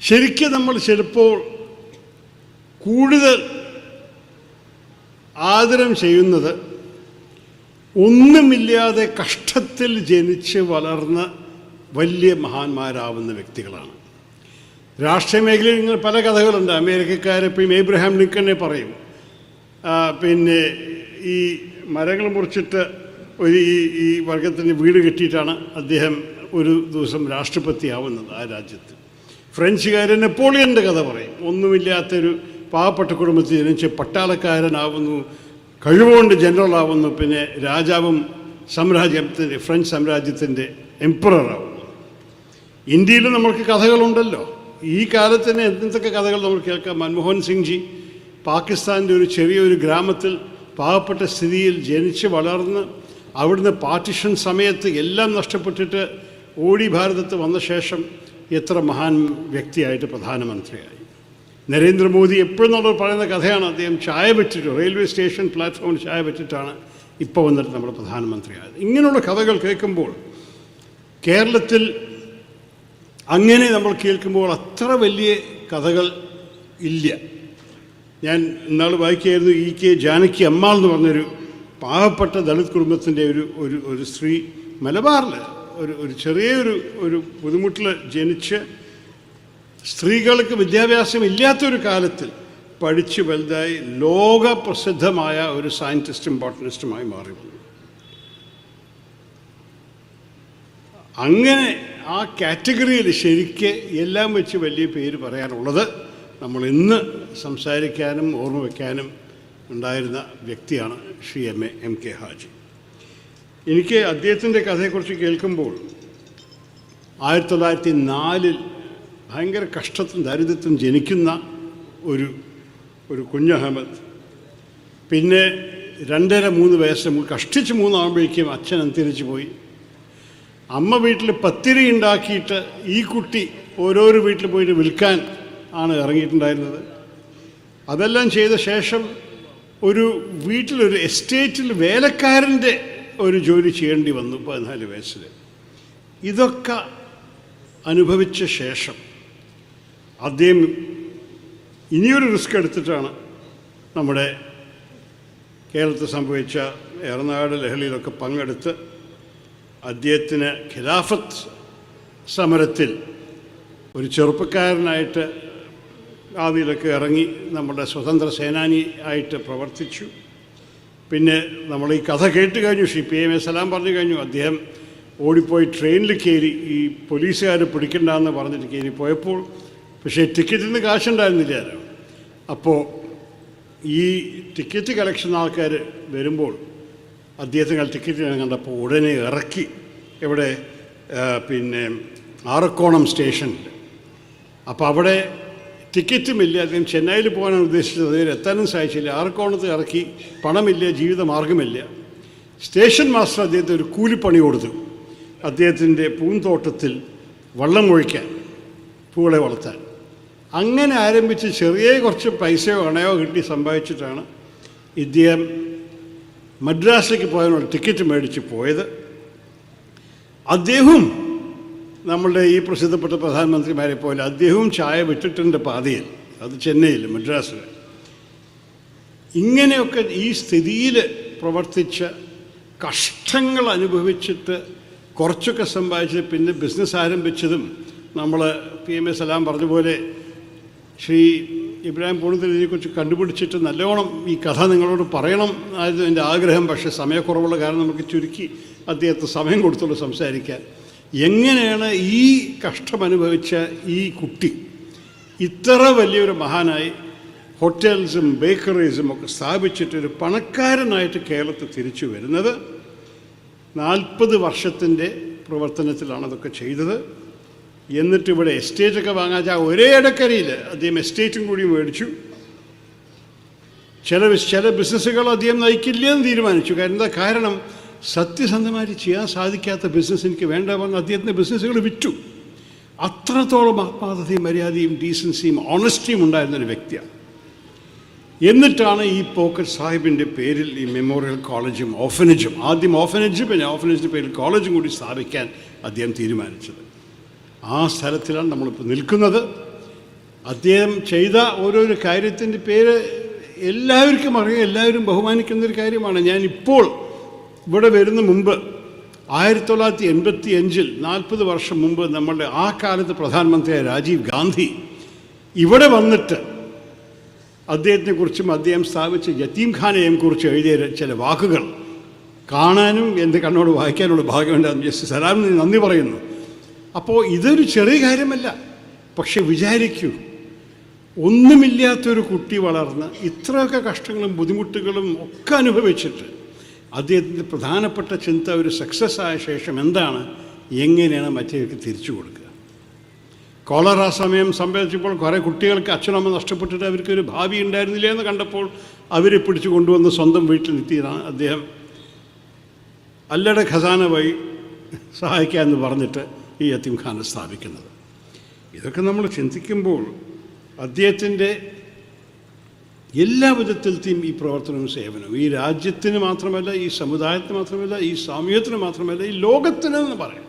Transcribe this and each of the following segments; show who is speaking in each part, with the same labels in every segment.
Speaker 1: ശരിക്കും നമ്മൾ ചിലപ്പോൾ കൂടുതൽ ആദരം ചെയ്യുന്നത് ഒന്നുമില്ലാതെ കഷ്ടത്തിൽ ജനിച്ച് വളർന്ന വലിയ മഹാന്മാരാവുന്ന വ്യക്തികളാണ്. രാഷ്ട്രീയ മേഖലയിൽ നിങ്ങൾ പല കഥകളുണ്ട്. അമേരിക്കക്കാരെ ഇപ്പം ഏബ്രഹാം ലിങ്കനെ പറയും. പിന്നെ ഈ മരങ്ങൾ മുറിച്ചിട്ട് ഒരു ഈ ഈ വർഗത്തിന് വീട് കെട്ടിയിട്ടാണ് അദ്ദേഹം ഒരു ദിവസം രാഷ്ട്രപതിയാവുന്നത് ആ രാജ്യത്ത്. ഫ്രഞ്ചുകാരൻ നെപ്പോളിയന്റെ കഥ പറയും. ഒന്നുമില്ലാത്തൊരു പാവപ്പെട്ട കുടുംബത്തിൽ ജനിച്ച് പട്ടാളക്കാരനാവുന്നു കഴിവുകൊണ്ട് ജനറലാവുന്നു പിന്നെ രാജാവും സാമ്രാജ്യത്തിന്റെ ഫ്രഞ്ച് സാമ്രാജ്യത്തിന്റെ എംപററാവുന്നു. ഇന്ത്യയിൽ നമ്മൾക്ക് കഥകളുണ്ടല്ലോ. ഈ കാലത്ത് തന്നെ എന്തൊക്കെ കഥകൾ നമ്മൾ കേൾക്കാം? മൻമോഹൻ സിംഗ് ജി പാകിസ്ഥാന്റെ ഒരു ചെറിയൊരു ഗ്രാമത്തിൽ പാവപ്പെട്ട സ്ഥിതിയിൽ ജനിച്ച് വളർന്ന് അവിടുന്ന് പാർട്ടിഷൻ സമയത്ത് എല്ലാം നഷ്ടപ്പെട്ടിട്ട് ഓടി ഭാരതത്ത് വന്ന ശേഷം എത്ര മഹാൻ വ്യക്തിയായിട്ട് പ്രധാനമന്ത്രിയായി. നരേന്ദ്രമോദി എപ്പോഴും നമ്മൾ പറയുന്ന കഥയാണ് അദ്ദേഹം ചായ വെച്ചിട്ട് റെയിൽവേ സ്റ്റേഷൻ പ്ലാറ്റ്ഫോമിൽ ചായ വെച്ചിട്ടാണ് ഇപ്പോൾ വന്നിട്ട് നമ്മുടെ പ്രധാനമന്ത്രിയായത്. ഇങ്ങനെയുള്ള കഥകൾ കേൾക്കുമ്പോൾ കേരളത്തിൽ അങ്ങനെ നമ്മൾ കേൾക്കുമ്പോൾ അത്ര വലിയ കഥകൾ ഇല്ല. ഞാൻ ഇന്നാൾ വായിക്കുകയായിരുന്നു ഇ കെ ജാനകി അമ്മാൾ എന്ന് പറഞ്ഞൊരു പാവപ്പെട്ട ദളിത് കുടുംബത്തിന്റെ ഒരു ഒരു സ്ത്രീ മലബാറിൽ ഒരു ഒരു ചെറിയൊരു ഒരു ബുദ്ധിമുട്ടിൽ ജനിച്ച് സ്ത്രീകൾക്ക് വിദ്യാഭ്യാസം ഇല്ലാത്തൊരു കാലത്തിൽ പഠിച്ച് വലുതായി ലോക പ്രസിദ്ധമായ ഒരു സയന്റിസ്റ്റും ബോട്ടണിസ്റ്റുമായി മാറി വന്നു. അങ്ങനെ ആ കാറ്റഗറിയിൽ ശരിക്ക് എല്ലാം വെച്ച് വലിയ പേര് പറയാനുള്ളത് നമ്മൾ ഇന്ന് സംസാരിക്കാനും ഓർമ്മ വയ്ക്കാനും ഉണ്ടായിരുന്ന വ്യക്തിയാണ് Shri M A M K Haji. എനിക്ക് അദ്ദേഹത്തിന്റെ കഥയെക്കുറിച്ച് കേൾക്കുമ്പോൾ ആയിരത്തി തൊള്ളായിരത്തി നാലിൽ ഭയങ്കര കഷ്ടത്തും ദാരിദ്ര്യത്തും ജനിക്കുന്ന ഒരു ഒരു കുഞ്ഞഹമ്മദ് പിന്നെ രണ്ടര മൂന്ന് വയസ്സ് കഷ്ടിച്ച് മൂന്നാകുമ്പോഴേക്കും അച്ഛൻ അന്തരിച്ചു പോയി. അമ്മ വീട്ടിൽ പത്തിരി ഉണ്ടാക്കിയിട്ട് ഈ കുട്ടി ഓരോരോ വീട്ടിൽ പോയിട്ട് വിൽക്കാൻ ആണ് ഇറങ്ങിയിട്ടുണ്ടായിരുന്നത്. അതെല്ലാം ചെയ്ത ശേഷം ഒരു വീട്ടിലൊരു എസ്റ്റേറ്റിൽ വേലക്കാരന്റെ ഒരു ജോലി ചെയ്യേണ്ടി വന്നു പതിനാല് വയസ്സിൽ ഇതൊക്കെ അനുഭവിച്ച ശേഷം അദ്ദേഹം ഇനിയൊരു റിസ്ക് എടുത്തിട്ടാണ് നമ്മുടെ കേരളത്തിൽ സംഭവിച്ച ഏറനാട് ലഹളിയിലൊക്കെ പങ്കെടുത്ത് അദ്ദേഹത്തിന് ഖിലാഫത്ത് സമരത്തിൽ ഒരു ചെറുപ്പക്കാരനായിട്ട് ആദിയിലൊക്കെ ഇറങ്ങി നമ്മുടെ സ്വതന്ത്ര സേനാനി ആയിട്ട് പ്രവർത്തിച്ചു. പിന്നെ നമ്മൾ ഈ കഥ കേട്ട് കഴിഞ്ഞു. ഷി പി എം എസ് സലാം പറഞ്ഞു കഴിഞ്ഞു. അദ്ദേഹം ഓടിപ്പോയി ട്രെയിനിൽ കയറി. ഈ പോലീസുകാർ പിടിക്കണ്ടെന്ന് പറഞ്ഞിട്ട് കയറി പോയപ്പോൾ പക്ഷേ ടിക്കറ്റിന് കാശുണ്ടായിരുന്നില്ലല്ലോ അപ്പോൾ ഈ ടിക്കറ്റ് കളക്ഷൻ ആൾക്കാർ വരുമ്പോൾ അദ്ദേഹത്തിന് ടിക്കറ്റ് കണ്ടപ്പോൾ ഉടനെ ഇറക്കി. ഇവിടെ പിന്നെ ആറക്കോണം സ്റ്റേഷനിൽ. അപ്പോൾ അവിടെ ടിക്കറ്റുമില്ല അദ്ദേഹം ചെന്നൈയിൽ പോകാനാണ് ഉദ്ദേശിച്ചത്. അദ്ദേഹം എത്താനും സാധിച്ചില്ല. ആർക്കോണത്ത് ഇറക്കി പണമില്ല ജീവിത മാർഗമില്ല. സ്റ്റേഷൻ മാസ്റ്റർ അദ്ദേഹത്തിന് ഒരു കൂലിപ്പണി കൊടുത്തു. അദ്ദേഹത്തിന്റെ പൂന്തോട്ടത്തിൽ വള്ളം ഒഴിക്കാൻ പൂളെ വളർത്താൻ. അങ്ങനെ ആരംഭിച്ച് ചെറിയ കുറച്ച് പൈസയോ അണയോ കിട്ടി സമ്പാദിച്ചിട്ടാണ് ഇദ്ദേഹം മദ്രാസിലേക്ക് പോയതിനുള്ള ടിക്കറ്റ് മേടിച്ച് പോയത്. അദ്ദേഹവും നമ്മളുടെ ഈ പ്രസിദ്ധപ്പെട്ട പ്രധാനമന്ത്രിമാരെ പോലെ അദ്ദേഹവും ചായ വിട്ടിട്ടുണ്ട് പാതയിൽ. അത് ചെന്നൈയിൽ മദ്രാസിൽ. ഇങ്ങനെയൊക്കെ ഈ സ്ഥിതിയിൽ പ്രവർത്തിച്ച കഷ്ടങ്ങൾ അനുഭവിച്ചിട്ട് കുറച്ചൊക്കെ സമ്പാദിച്ച് പിന്നെ ബിസിനസ് ആരംഭിച്ചതും നമ്മൾ പി എം എ സലാം പറഞ്ഞ പോലെ ശ്രീ ഇബ്രാഹിം പൂണത്തിൽ ഇതിനെക്കുറിച്ച് കണ്ടുപിടിച്ചിട്ട് നല്ലോണം ഈ കഥ നിങ്ങളോട് പറയണം ആയിരുന്നു എന്റെ ആഗ്രഹം. പക്ഷേ സമയക്കുറവുള്ള കാരണം നമുക്ക് ചുരുക്കി അദ്ദേഹത്തെ സമയം കൊടുത്തുള്ളൂ സംസാരിക്കാൻ. എങ്ങനെയാണ് ഈ കഷ്ടമനുഭവിച്ച ഈ കുട്ടി ഇത്ര വലിയൊരു മഹാനായി ഹോട്ടൽസും ബേക്കറീസും ഒക്കെ സ്ഥാപിച്ചിട്ട് ഒരു പണക്കാരനായിട്ട് കേരളത്തിൽ തിരിച്ചു വരുന്നത്? നാൽപ്പത് വർഷത്തിന്റെ പ്രവർത്തനത്തിലാണ് അതൊക്കെ ചെയ്തത്. എന്നിട്ട് ഇവിടെ എസ്റ്റേറ്റൊക്കെ വാങ്ങാച്ച ഒരേ ഇടക്കരയിൽ അദ്ദേഹം എസ്റ്റേറ്റും കൂടി മേടിച്ചു. ചില ചില ബിസിനസ്സുകൾ അദ്ദേഹം നയിക്കില്ല എന്ന് തീരുമാനിച്ചു. കാരണം എന്താ? കാരണം സത്യസന്ധമായിട്ട് ചെയ്യാൻ സാധിക്കാത്ത ബിസിനസ് എനിക്ക് വേണ്ട വന്ന് അദ്ദേഹത്തിന്റെ ബിസിനസ്സുകൾ വിറ്റു. അത്രത്തോളം ആത്മാർത്ഥതയും മര്യാദയും ഡീസൻസിയും ഓണസ്റ്റിയും ഉണ്ടായിരുന്ന ഒരു വ്യക്തിയാണ്. എന്നിട്ടാണ് ഈ പോക്കറ്റ് സാഹിബിന്റെ പേരിൽ ഈ മെമ്മോറിയൽ കോളേജും ഓഫനേജും ആദ്യം ഓഫനേജും പിന്നെ ഓഫനേജിന്റെ പേരിൽ കോളേജും കൂടി സ്ഥാപിക്കാൻ അദ്ദേഹം തീരുമാനിച്ചത്. ആ സ്ഥലത്തിലാണ് നമ്മളിപ്പോൾ നിൽക്കുന്നത്. അദ്ദേഹം ചെയ്ത ഓരോരോ കാര്യത്തിന്റെ പേര് എല്ലാവർക്കും അറിയാം എല്ലാവരും ബഹുമാനിക്കുന്ന ഒരു കാര്യമാണ്. ഞാനിപ്പോൾ ഇവിടെ വരുന്ന മുമ്പ് ആയിരത്തി തൊള്ളായിരത്തി എൺപത്തി അഞ്ചിൽ നാൽപ്പത് വർഷം മുമ്പ് നമ്മളുടെ ആ കാലത്ത് പ്രധാനമന്ത്രിയായ രാജീവ് ഗാന്ധി ഇവിടെ വന്നിട്ട് അദ്ദേഹത്തിനെക്കുറിച്ചും അദ്ദേഹം സ്ഥാപിച്ച യത്തീം ഖാനയെയും കുറിച്ച് എഴുതിയ ചില വാക്കുകൾ കാണാനും എന്റെ കണ്ണോട് വായിക്കാനുള്ള ഭാഗ്യമുണ്ടാകും. ജസ്റ്റ് സലാമിന് നന്ദി പറയുന്നു. അപ്പോൾ ഇതൊരു ചെറിയ കാര്യമല്ല. പക്ഷെ വിചാരിക്കൂ ഒന്നുമില്ലാത്തൊരു കുട്ടി വളർന്ന് ഇത്രയൊക്കെ കഷ്ടങ്ങളും ബുദ്ധിമുട്ടുകളും ഒക്കെ അനുഭവിച്ചിട്ട് അദ്ദേഹത്തിന്റെ പ്രധാനപ്പെട്ട ചിന്ത ഒരു സക്സസ് ആയ ശേഷം എന്താണ്? എങ്ങനെയാണ് മറ്റേക്ക് തിരിച്ചു കൊടുക്കുക? കോളറ സമയം സംഭവിച്ചപ്പോൾ കുറേ കുട്ടികൾക്ക് അച്ഛനമ്മ നഷ്ടപ്പെട്ടിട്ട് അവർക്കൊരു ഭാവി ഉണ്ടായിരുന്നില്ല എന്ന് കണ്ടപ്പോൾ അവരെ പിടിച്ചു കൊണ്ടുവന്ന് സ്വന്തം വീട്ടിൽ എത്തിയതാണ് അദ്ദേഹം. അല്ലടെ ഖസാന വഴി സഹായിക്കാമെന്ന് പറഞ്ഞിട്ട് ഈ യത്തീംഖാന സ്ഥാപിക്കുന്നത്. ഇതൊക്കെ നമ്മൾ ചിന്തിക്കുമ്പോൾ അദ്ദേഹത്തിന്റെ എല്ലാ വിധത്തിലത്തെയും ഈ പ്രവർത്തനവും സേവനവും. ഈ രാജ്യത്തിന് മാത്രമല്ല ഈ സമുദായത്തിന് മാത്രമല്ല ഈ സാമൂഹ്യത്തിന് മാത്രമല്ല ഈ ലോകത്തിന് എന്ന് പറയാം.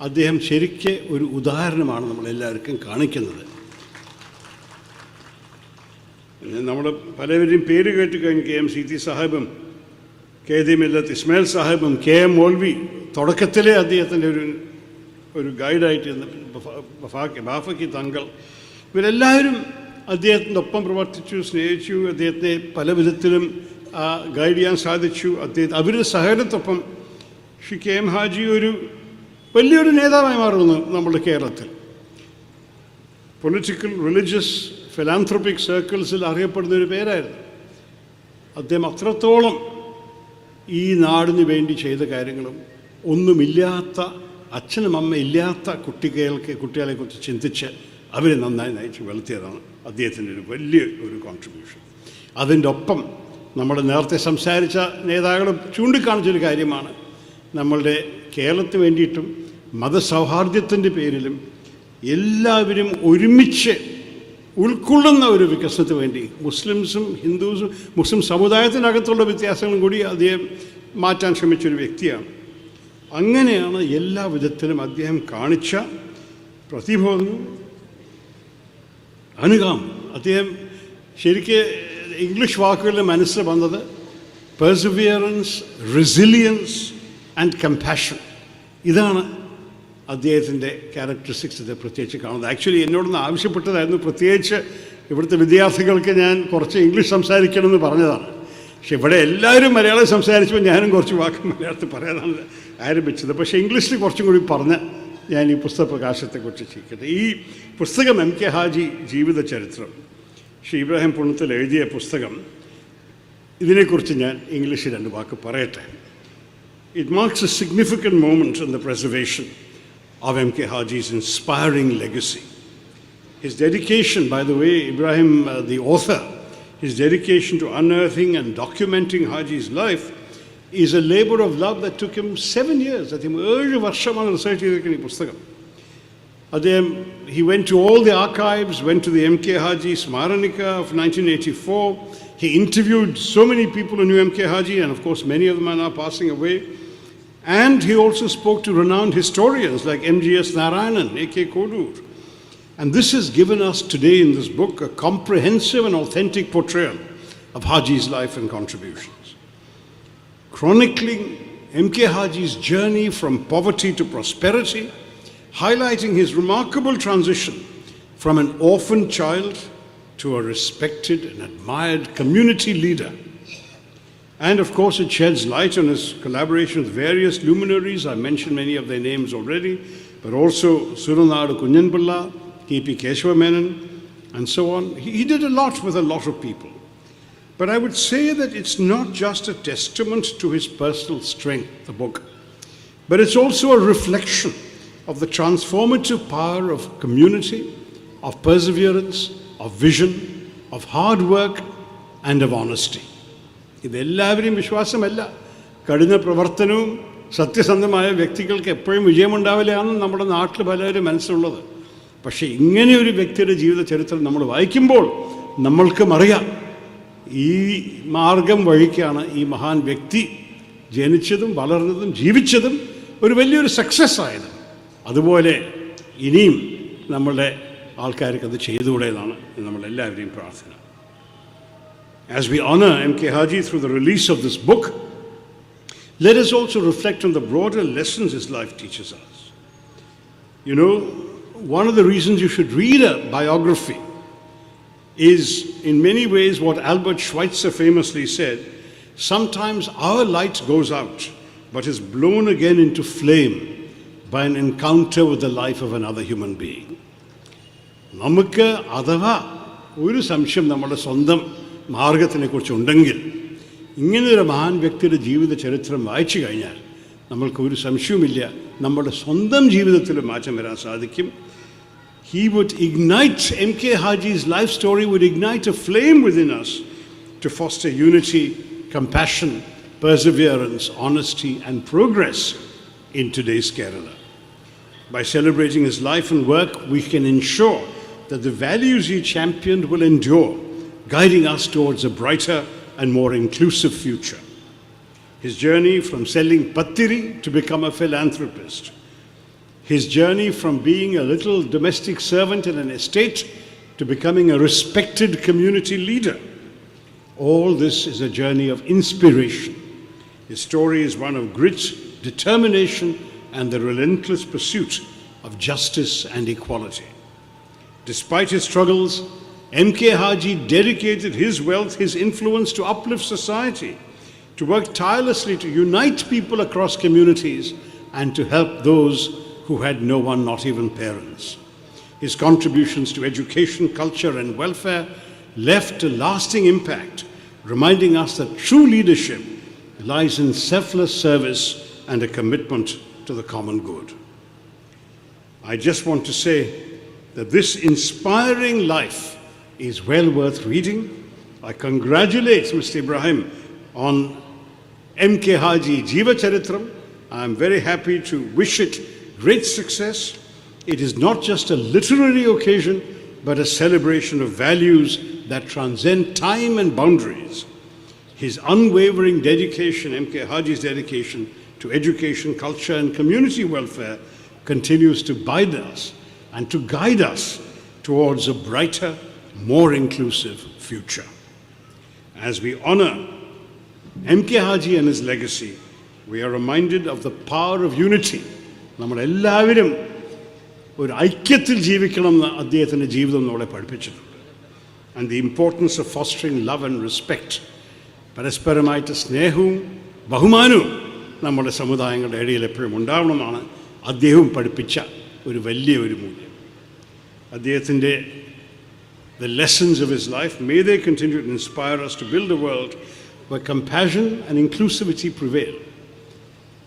Speaker 1: അദ്ദേഹം ശരിക്ക് ഒരു ഉദാഹരണമാണ് നമ്മളെല്ലാവർക്കും കാണിക്കുന്നത്. നമ്മൾ പലവരെയും പേര് കേട്ട് കഴിഞ്ഞ് കെ എം സി ടി സാഹിബും കെ ദി മില്ലത്ത് ഇസ്മായിൽ സാഹിബും കെ എം മോൾവി തുടക്കത്തിലെ അദ്ദേഹത്തിന്റെ ഒരു ഒരു ഗൈഡായിട്ട് ബാഫക്കി തങ്കൾ. ഇവരെല്ലാവരും അദ്ദേഹത്തിന്റെ ഒപ്പം പ്രവർത്തിച്ചു സ്നേഹിച്ചു അദ്ദേഹത്തെ പല വിധത്തിലും ഗൈഡ് ചെയ്യാൻ സാധിച്ചു. അദ്ദേഹം അവരുടെ സഹകരണത്തൊപ്പം ശ്രീ കെ എം ഹാജി ഒരു വലിയൊരു നേതാവായി മാറുന്നു നമ്മുടെ കേരളത്തിൽ. പൊളിറ്റിക്കൽ റിലീജിയസ് ഫിലാന്ത്രോപ്പിക് സർക്കിൾസിൽ അറിയപ്പെടുന്ന ഒരു പേരായിരുന്നു. അദ്ദേഹം അത്രത്തോളം ഈ നാടിന് വേണ്ടി ചെയ്ത കാര്യങ്ങളും ഒന്നുമില്ലാത്ത അച്ഛനും അമ്മ ഇല്ലാത്ത കുട്ടികൾക്ക് കുട്ടികളെക്കുറിച്ച് ചിന്തിച്ച് അവരെ നന്നായി നയിച്ച് വെളുത്തിയതാണ് അദ്ദേഹത്തിന്റെ ഒരു വലിയ ഒരു കോൺട്രിബ്യൂഷൻ അതിന്റെ ഒപ്പം നമ്മൾ നേരത്തെ സംസാരിച്ച നേതാക്കൾ ചൂണ്ടിക്കാണിച്ചൊരു കാര്യമാണ്. നമ്മളുടെ കേരളത്തിന് വേണ്ടിയിട്ടും മതസൗഹാർദ്ദത്തിന്റെ പേരിലും എല്ലാവരും ഒരുമിച്ച് ഉൾക്കൊള്ളുന്ന ഒരു വികസനത്തിന് വേണ്ടി മുസ്ലിംസും ഹിന്ദുസും മുസ്ലിം സമുദായത്തിനകത്തുള്ള വ്യത്യാസങ്ങളും കൂടി അദ്ദേഹം മാറ്റാൻ ശ്രമിച്ചൊരു വ്യക്തിയാണ്. അങ്ങനെയാണ് എല്ലാ വിധത്തിലും അദ്ദേഹം കാണിച്ച പ്രതിബോധവും അനുഗാം. അദ്ദേഹം ശരിക്ക് ഇംഗ്ലീഷ് വാക്കുകളുടെ മനസ്സിൽ വന്നത് പെർസിവിയറൻസ് റെസിലിയൻസ് ആൻഡ് കമ്പാഷൻ ഇതാണ് അദ്ദേഹത്തിന്റെ ക്യാരക്ടറിസ്റ്റിക്സ് ഇത് പ്രത്യേകിച്ച് കാണുന്നത്. ആക്ച്വലി എന്നോടൊന്ന് ആവശ്യപ്പെട്ടതായിരുന്നു. പ്രത്യേകിച്ച് ഇവിടുത്തെ വിദ്യാർത്ഥികൾക്ക് ഞാൻ കുറച്ച് ഇംഗ്ലീഷ് സംസാരിക്കണമെന്ന് പറഞ്ഞതാണ്. പക്ഷെ ഇവിടെ എല്ലാവരും മലയാളം സംസാരിച്ചപ്പോൾ ഞാനും കുറച്ച് വാക്ക് മലയാളത്തിൽ പറയാനാണ് ആരംഭിച്ചത്. പക്ഷേ ഇംഗ്ലീഷിൽ കുറച്ചും കൂടി പറഞ്ഞ് ഞാൻ ഈ പുസ്തക പ്രകാശത്തെക്കുറിച്ച് ഈ പുസ്തകം എം കെ ഹാജി ജീവിത ചരിത്രം ശ്രീ ഇബ്രാഹിം പുണ്ണത്തിൽ എഴുതിയ പുസ്തകം ഇതിനെക്കുറിച്ച് ഞാൻ ഇംഗ്ലീഷിൽ രണ്ട് വാക്ക് പറയട്ടെ It marks a significant moment in the preservation of M.K. Haji's inspiring legacy. His dedication, by the way, Ibrahim, uh, the author, his dedication to unearthing and documenting Haji's life is a labor of love that took him seven years. അദ്ദേഹം ഏഴ് വർഷമാണ് research ചെയ്തിരിക്കുന്ന ഈ പുസ്തകം അദ്ദേഹം he went to all the archives, went to the M.K. Haji Smaranika of 1984. He interviewed so many people who knew M.K. Haji, and of course, many of them are now passing away. And he also spoke to renowned historians like M.G.S. Narayanan, A.K. Kodur. And this has given us today in this book a comprehensive and authentic portrayal of Haji's life and contributions. Chronicling M.K. Haji's journey from poverty to prosperity, highlighting his remarkable transition from an orphan child to a respected and admired community leader. And of course, it sheds light on his collaboration with various luminaries. I mentioned many of their names already, but also Surunadu Kunyanpilla, K.P. Keshwa Menon, and so on. He, he did a lot with a lot of people. But I would say that it's not just a testament to his personal strength, the book, but it's also a reflection of the transformative power of community, of perseverance, of vision, of hard work, and of honesty. ഇതെല്ലാവരെയും വിശ്വാസമല്ല കഠിന പ്രവർത്തനവും സത്യസന്ധമായ വ്യക്തികൾക്ക് എപ്പോഴും വിജയമുണ്ടാവില്ലയാണ് നമ്മുടെ നാട്ടിൽ പലരും മനസ്സിലുള്ളത് പക്ഷേ ഇങ്ങനെ ഒരു വ്യക്തിയുടെ ജീവിത ചരിത്രം നമ്മൾ വായിക്കുമ്പോൾ നമ്മൾക്കും അറിയാം ഈ മാർഗം വഴിക്കാണ് ഈ മഹാൻ വ്യക്തി ജനിച്ചതും വളർന്നതും ജീവിച്ചതും ഒരു വലിയൊരു സക്സസ് ആയത്. അതുപോലെ ഇനിയും നമ്മളുടെ ആൾക്കാർക്ക് അത് ചെയ്തുകൂടെ എന്നാണ് നമ്മളെല്ലാവരെയും പ്രാർത്ഥന as we honour M K Haji through the release of this book let us also reflect on the broader lessons his life teaches you know one of the reasons you should read a biography is, in many ways, what Albert Schweitzer famously said sometimes our light goes out, but is blown again into flame by an encounter with the life of another human being. നമുക്ക് അഥവാ ഒരു സംശയം നമ്മുടെ സ്വന്തം മാർഗത്തിനെക്കുറിച്ച് ഉണ്ടെങ്കിൽ ഇങ്ങനൊരു മഹാൻ വ്യക്തിയുടെ ജീവിത ചരിത്രം വായിച്ചു കഴിഞ്ഞാൽ നമ്മൾക്ക് ഒരു സംശയവുമില്ല നമ്മുടെ സ്വന്തം ജീവിതത്തിൽ മാറ്റം വരാൻ സാധിക്കും he would ignite, M.K. Haji's life story would ignite a flame within us to foster unity, compassion, perseverance, honesty, and progress in today's Kerala. By celebrating his life and work, we can ensure that the values he championed will endure, guiding us towards a brighter and more inclusive future. His journey from selling pattiri to become a philanthropist, his journey from being a little domestic servant in an estate to becoming a respected community leader. All this is a journey of inspiration. His story is one of grit, determination, and the relentless pursuit of justice and equality. Despite his struggles, M.K. Haji dedicated his wealth, his influence to uplift society, to work tirelessly to unite people across communities, and to help those who had no one, not even parents. His contributions to education, culture, and welfare left a lasting impact, reminding us that true leadership lies in selfless service and a commitment to the common good. I just want to say that this inspiring life is well worth reading. I congratulate Mr. Ibrahim on M.K. Haji Jiva Charitram. I am very happy to wish it great success. It is not just a literary occasion, but a celebration of values that transcend time and boundaries. His unwavering dedication, M.K. Haji's dedication to education, culture, and community welfare continues to bind us and to guide us towards a brighter, more inclusive future. As we honor M.K. Haji and his legacy, we are reminded of the power of unity. നമ്മളെല്ലാവരും ഒരു ഐക്യത്തിൽ ജീവിക്കണം എന്ന് അദ്ദേഹത്തിന്റെ ജീവിതം നമ്മളെ പഠിപ്പിച്ചിട്ടുണ്ട് and the importance of fostering love and respect പരസ്പരമായിട്ട് സ്നേഹവും ബഹുമാനവും നമ്മുടെ സമുദായങ്ങളുടെ ഇടയിൽ എപ്പോഴും ഉണ്ടാവണമെന്നാണ് അദ്ദേഹവും പഠിപ്പിച്ച ഒരു വലിയ ഒരു മൂല്യം അദ്ദേഹത്തിന്റെ the lessons of his life may they continue to inspire us to build a world where compassion and inclusivity prevail.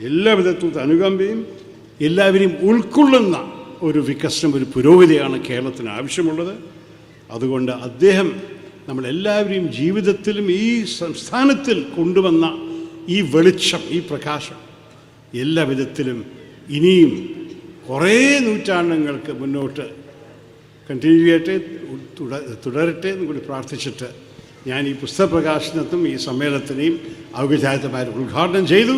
Speaker 1: എല്ലാ വിധത്തിലത്തെ അനുകമ്പയും എല്ലാവരെയും ഉൾക്കൊള്ളുന്ന ഒരു വികസനം ഒരു പുരോഗതിയാണ് കേരളത്തിന് ആവശ്യമുള്ളത്. അതുകൊണ്ട് അദ്ദേഹം നമ്മളെല്ലാവരെയും ജീവിതത്തിലും ഈ സംസ്ഥാനത്തിൽ കൊണ്ടുവന്ന ഈ വെളിച്ചം ഈ പ്രകാശം എല്ലാ വിധത്തിലും ഇനിയും കുറേ നൂറ്റാണ്ടുകൾക്ക് മുന്നോട്ട് കണ്ടിന്യൂ ചെയ്യട്ടെ തുടരട്ടെ എന്ന് കൂടി പ്രാർത്ഥിച്ചിട്ട് ഞാൻ ഈ പുസ്തക പ്രകാശനത്തും ഈ സമ്മേളനത്തിനെയും ഔപചാരികമായി ഉദ്ഘാടനം ചെയ്തു.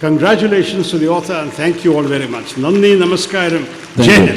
Speaker 1: Congratulations to the author and thank you all very much. Nandi, Namaskaram. Jai